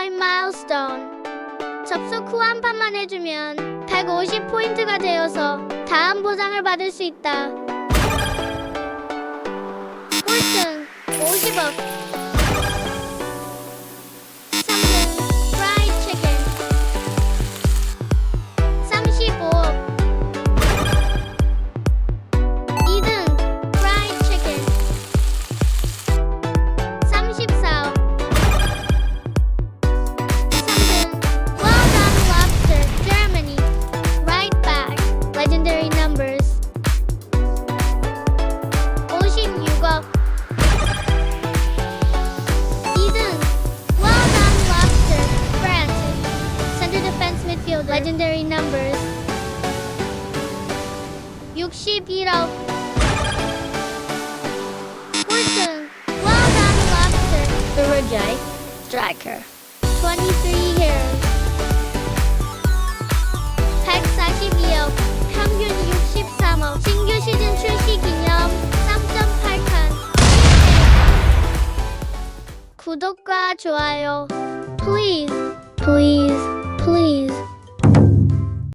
0월 마일스톤. 접속 후 한 판만 해주면 150포인트가 되어서 다음 보상을 받을 수 있다. 꼴등 50억. Legendary numbers 56억 2등 Well done lobster France Center defense midfield Legendary numbers 61억 꼴등 Well done lobster Uruguay Striker 23 years 구독과 좋아요 please please